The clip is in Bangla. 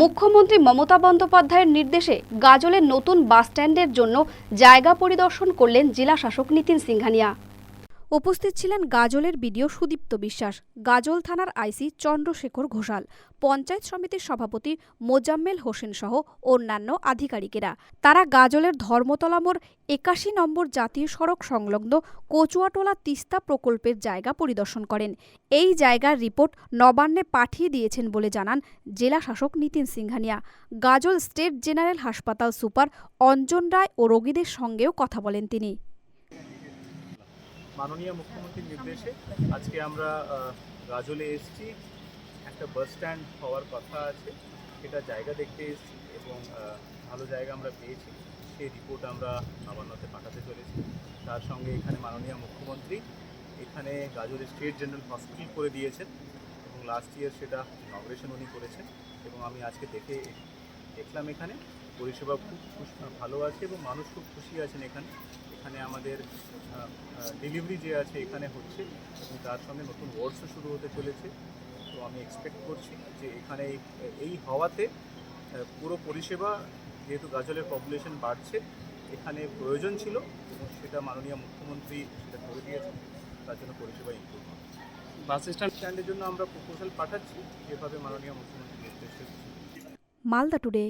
মুখ্যমন্ত্রী মমতা বন্দ্যোপাধ্যায়ের নির্দেশে গাজলের নতুন বাসস্ট্যান্ডের জন্য জায়গা পরিদর্শন করলেন জেলা শাসক নীতিন সিংহানিয়া। উপস্থিত ছিলেন গাজলের বিডিও সুদীপ্ত বিশ্বাস, গাজল থানার আইসি চন্দ্রশেখর ঘোষাল, পঞ্চায়েত সমিতির সভাপতি মোজাম্মেল হোসেন সহ অন্যান্য আধিকারিকেরা। তারা গাজলের ধর্মতলা মোড় একাশি নম্বর জাতীয় সড়ক সংলগ্ন কচুয়াটোলা তিস্তা প্রকল্পের জায়গা পরিদর্শন করেন। এই জায়গার রিপোর্ট নবান্নে পাঠিয়ে দিয়েছেন বলে জানান জেলা শাসক নীতিন সিংহানিয়া। গাজল স্টেট জেনারেল হাসপাতাল সুপার অঞ্জন রায় ও রোগীদের সঙ্গেও কথা বলেন তিনি। মাননীয় মুখ্যমন্ত্রীর নির্দেশে আজকে আমরা গাজলে এসেছি। একটা বাস স্ট্যান্ড হওয়ার কথা আছে। সেটা জায়গা দেখতে এসেছি এবং ভালো জায়গা আমরা পেয়েছি। সেই রিপোর্ট আমরা নবান্নতে পাঠাতে চলেছি। তার সঙ্গে এখানে মাননীয় মুখ্যমন্ত্রী এখানে গাজলে স্টেট জেনারেল হসপিটাল করে দিয়েছেন এবং লাস্ট ইয়ার সেটা ইনগ্রেশন উনি করেছেন এবং আমি আজকে দেখে দেখলাম এখানে। পরিষেবা খুব খুশ- ভালো আছে এবং মানুষ খুব খুশি আছেন এখানে। এখানে আমাদের ডেলিভারি যে আছে এখানে হচ্ছে এবং তার সঙ্গে নতুন ওয়ার্ডসও শুরু হতে চলেছে। তো আমি এক্সপেক্ট করছি যে এখানে এই- এই হওয়াতে পুরো পরিষেবা যেহেতু গাজলের পপুলেশন বাড়ছে এখানে প্রয়োজন ছিল এবং সেটা মাননীয় মুখ্যমন্ত্রী সেটা করে দিয়েছেন তার জন্য পরিষেবা ইম্প্রুভ হবে। বাস স্ট্যান্ড স্ট্যান্ডের জন্য আমরা প্রপোজাল পাঠাচ্ছি যেভাবে মাননীয় মুখ্যমন্ত্রী নির্দেশ মালদা টুডে